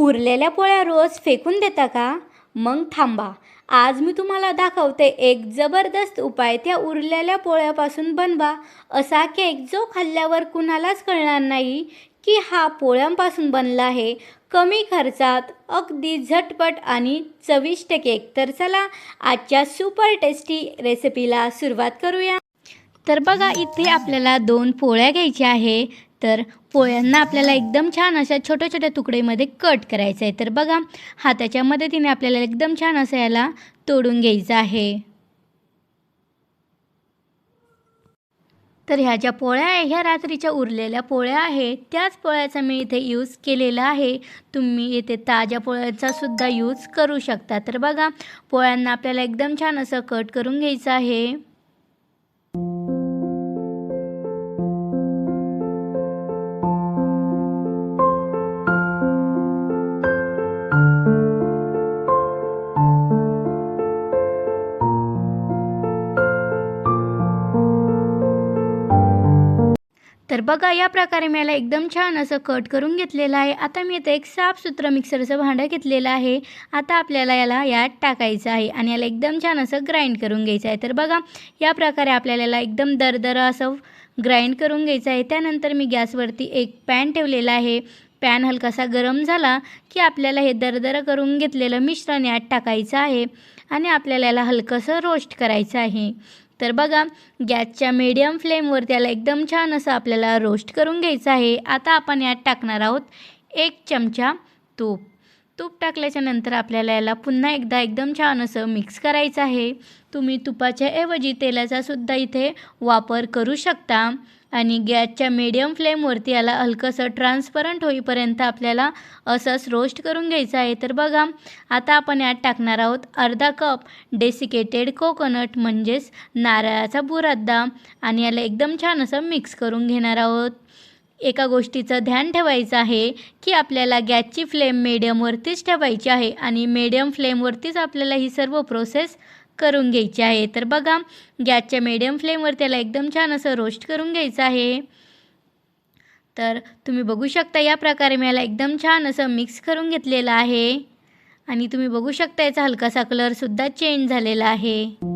उरलेल्या पोळ्या रोज फेकून देता का? मग थांबा. आज मी तुम्हाला दाखवते एक जबरदस्त उपाय. त्या उरलेल्या पोळ्यापासून बनवा. असा केक जो खाल्ल्यावर कुणालाच कळणार नाही की हा पोळ्यांपासून बनला आहे. कमी खर्चात अगदी झटपट आणि चविष्ट केक. तर चला आजच्या सुपर टेस्टी रेसिपीला सुरुवात करूया. तर बघा इथे आपल्याला दोन पोळ्या घ्यायच्या आहे. तर पोळ्यांना आपल्याला एकदम छान अशा छोट्या छोट्या तुकडेमध्ये कट करायचं आहे. तर बघा हाताच्या मदतीने आपल्याला एकदम छान असं याला तोडून घ्यायचं आहे. तर ह्या ज्या पोळ्या आहे ह्या रात्रीच्या उरलेल्या पोळ्या आहे त्याच पोळ्याचा मी इथे यूज केलेला आहे. तुम्ही इथे ताज्या पोळ्याचा सुद्धा यूज करू शकता. तर बघा पोळ्यांना आपल्याला एकदम छान असं कट करून घ्यायचं आहे. तर बघा या प्रकारे मी याला एकदम छान असं कट करून घेतलेलं आहे. आता मी इथं एक साफसुथरं मिक्सरचं भांडं घेतलेलं आहे. आता आपल्याला याला यात टाकायचं आहे आणि याला एकदम छान असं ग्राइंड करून घ्यायचं आहे. तर बघा या प्रकारे आपल्याला याला एकदम दरदरं असं ग्राइंड करून घ्यायचं आहे. त्यानंतर मी गॅसवरती एक पॅन ठेवलेला आहे. पॅन हलकासा गरम झाला की आपल्याला हे दरदरं करून घेतलेलं मिश्रण यात टाकायचं आहे आणि आपल्याला याला हलकंसं रोस्ट करायचं आहे. तर बघा गॅसच्या मीडियम फ्लेमवर त्याला एकदम छान असं आपल्याला रोस्ट करून घ्यायचं आहे. आता आपण यात टाकणार आहोत एक चमचा तूप. तूप टाकल्याच्या नंतर आपल्याला याला पुन्हा एकदा एकदम छान असं मिक्स करायचं आहे. तुम्ही तुपाच्या ऐवजी तेलाचा सुद्धा इथे वापर करू शकता. आणि गॅसच्या मीडियम फ्लेमवरती याला हलकंसं ट्रान्सपरंट होईपर्यंत आपल्याला असंच रोस्ट करून घ्यायचं आहे. तर बघा आता आपण यात टाकणार आहोत अर्धा कप डेसिकेटेड कोकोनट म्हणजेच नारळाचा बुरादा. आणि याला एकदम छान असं मिक्स करून घेणार आहोत. एका गोष्टीचं ध्यान ठेवायचं आहे की आपल्याला गॅसची फ्लेम मीडियमवरतीच ठेवायची आहे. आणि मीडियम फ्लेमवरतीच आपल्याला ही सर्व प्रोसेस करून घ्यायची आहे. तर बघा गॅसच्या मीडियम फ्लेमवर त्याला एकदम छान असं रोस्ट करून घ्यायचं आहे. तर तुम्ही बघू शकता या प्रकारे मी याला एकदम छान असं मिक्स करून घेतलेलं आहे. आणि तुम्ही बघू शकता याचा हलकासा कलरसुद्धा चेंज झालेला आहे.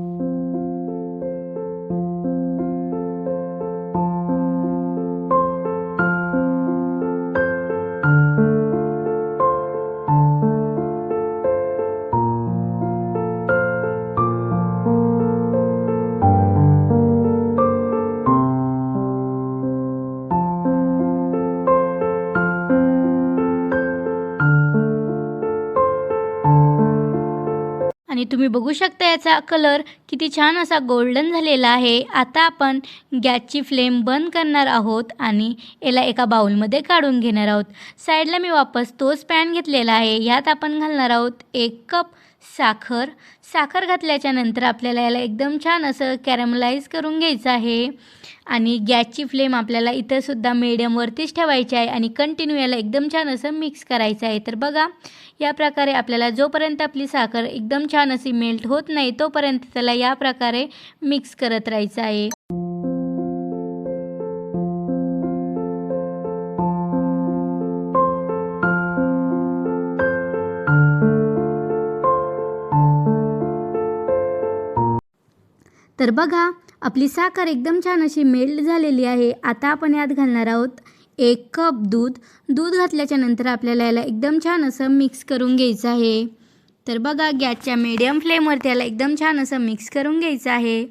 आणि तुम्ही बघू शकता याचा कलर किती छान असा गोल्डन झालेला आहे. आता आपण गॅसची फ्लेम बंद करणार आहोत आणि याला एका बाउलमध्ये काढून घेणार आहोत. साईडला मी वापस तोच पॅन घेतलेला आहे. यात आपण घालणार आहोत एक कप साखर. साखर घातल्याच्या नंतर आपल्याला याला एकदम छान असं कॅरमलाईज करून घ्यायचं आहे. आणि गॅसची फ्लेम आपल्याला इथंसुद्धा मिडियमवरतीच ठेवायची आहे आणि कंटिन्यू याला एकदम छान असं मिक्स करायचं आहे. तर बघा या प्रकारे आपल्याला जोपर्यंत आपली साखर एकदम छान अशी मेल्ट होत नाही तोपर्यंत त्याला या प्रकारे मिक्स करत राहायचं आहे. तर बघा आपली साखर एकदम छान अशी मेल्ट झालेली आहे. आता आपण यात घालणार आहोत एक कप दूध. दूध घातल्याच्या नंतर आपल्याला याला एकदम छान असं मिक्स करून घ्यायचं आहे. तर बघा गॅसच्या मीडियम फ्लेमवर त्याला एकदम छान असं मिक्स करून घ्यायचं आहे.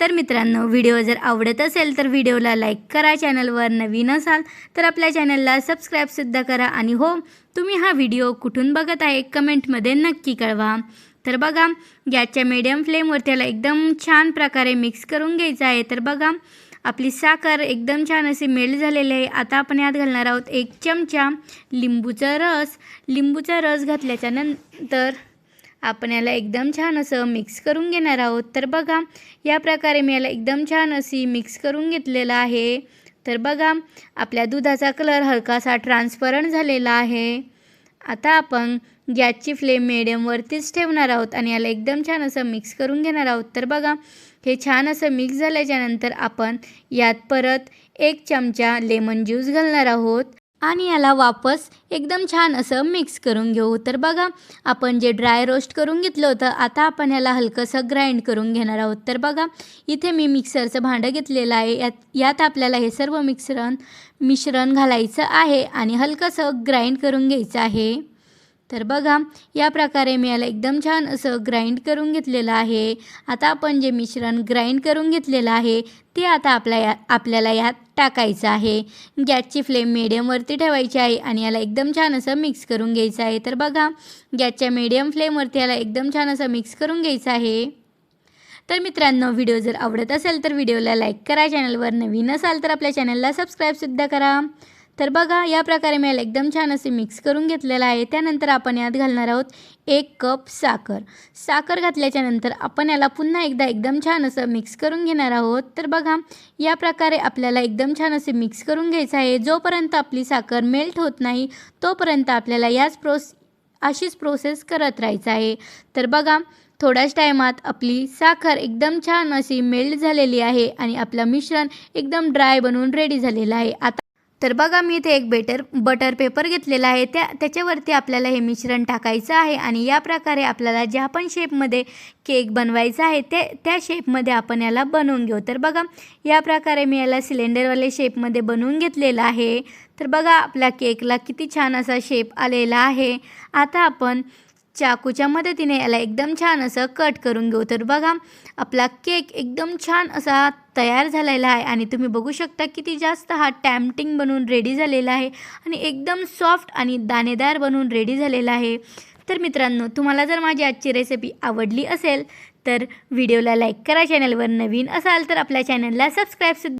तर मित्रांनो व्हिडिओ जर आवडत असेल तर व्हिडिओला लाईक करा चॅनलवर नवीन असाल तर आपल्या चॅनलला सबस्क्राईबसुद्धा करा. आणि हो तुम्ही हा व्हिडिओ कुठून बघत आहे कमेंटमध्ये नक्की कळवा. तर बघा गॅसच्या मीडियम फ्लेमवर त्याला एकदम छान प्रकारे मिक्स करून घ्यायचं आहे. तर बघा आपली साखर एकदम छान अशी मेल्ट झालेली आहे. आता आपण यात घालणार आहोत एक चमचा लिंबूचा रस. लिंबूचा रस घातल्याच्या नंतर आपण याला एकदम छान असं मिक्स करून घेणार आहोत. तर बघा या प्रकारे मी याला एकदम छान अशी मिक्स करून घेतलेलं आहे. तर बघा आपल्या दुधाचा कलर हलकासा ट्रान्सपरंट झालेला आहे. आता आपण गॅसची फ्लेम मिडियमवरतीच ठेवणार आहोत आणि याला एकदम छान असं मिक्स करून घेणार आहोत. तर बघा हे छान असं मिक्स झाल्याच्यानंतर आपण यात परत एक चमचा लेमन ज्यूस घालणार आहोत. आणि याला वापस एकदम छान असं मिक्स करून घेऊ. तर बघा आपण जे ड्राय रोस्ट करून घेतलं होतं आता आपण याला हलकंसं ग्राइंड करून घेणार आहोत. तर बघा इथे मी मिक्सरचं भांडं घेतलेलं आहे. यात यात आपल्याला हे सर्व मिश्रण मिश्रण घालायचं आहे आणि हलकंसं ग्राइंड करून घ्यायचं आहे. तर बघा या प्रकारे मी याला एकदम छान असं ग्राइंड करून घेतलेलं आहे. आता आपण जे मिश्रण ग्राइंड करून घेतलेलं आहे ते आता आपल्या या आपल्याला यात टाकायचं आहे. गॅसची फ्लेम मिडियमवरती ठेवायची आहे आणि याला एकदम छान असं मिक्स करून घ्यायचं आहे. तर बघा गॅसच्या मिडियम फ्लेमवरती याला एकदम छान असं मिक्स करून घ्यायचं आहे. तर मित्रांनो व्हिडिओ जर आवडत असेल तर व्हिडिओला लाईक करा चॅनलवर नवीन असाल तर आपल्या चॅनलला सबस्क्राईबसुद्धा करा. तर बघा या प्रकारे मी याला एकदम छान असे मिक्स करून घेतलेलं आहे. त्यानंतर आपण यात घालणार आहोत एक कप साखर. साखर घातल्याच्यानंतर आपण याला पुन्हा एकदा एकदम छान असं मिक्स करून घेणार आहोत. तर बघा या प्रकारे आपल्याला एकदम छान असे मिक्स करून घ्यायचं आहे. जोपर्यंत आपली साखर मेल्ट होत नाही तोपर्यंत आपल्याला याच प्रोस अशीच प्रोसेस करत राहायचं आहे. तर बघा थोड्याच टायमात आपली साखर एकदम छान अशी मेल्ट झालेली आहे आणि आपलं मिश्रण एकदम ड्राय बनवून रेडी झालेलं आहे. आता तर बघा मी इथे एक बेटर बटर पेपर घेतलेला आहे. त्या त्याच्यावरती आपल्याला हे मिश्रण टाकायचं आहे आणि या प्रकारे आपल्याला ज्या पण शेपमध्ये केक बनवायचा आहे ते त्या शेपमध्ये आपण याला बनवून घेऊ. तर बघा या प्रकारे मी याला सिलेंडरवाले शेपमध्ये बनवून घेतलेलं आहे. तर बघा आपल्या केकला किती छान असा शेप आलेला आहे. आता आपण चाकूच्या मदतीने याला एकदम छान असं कट करून घेऊ. तर बघा आपला केक एकदम छान असा तयार झालेला आहे आणि तुम्ही बघू शकता किती जास्त हा टॅम्पटिंग बनवून रेडी झालेला आहे आणि एकदम सॉफ्ट आणि दाणेदार बनवून रेडी झालेला आहे. तर मित्रांनो तुम्हाला जर माझी आजची रेसिपी आवडली असेल तर व्हिडिओला लाईक करा चॅनलवर नवीन असाल तर आपल्या चॅनलला सबस्क्राईबसुद्धा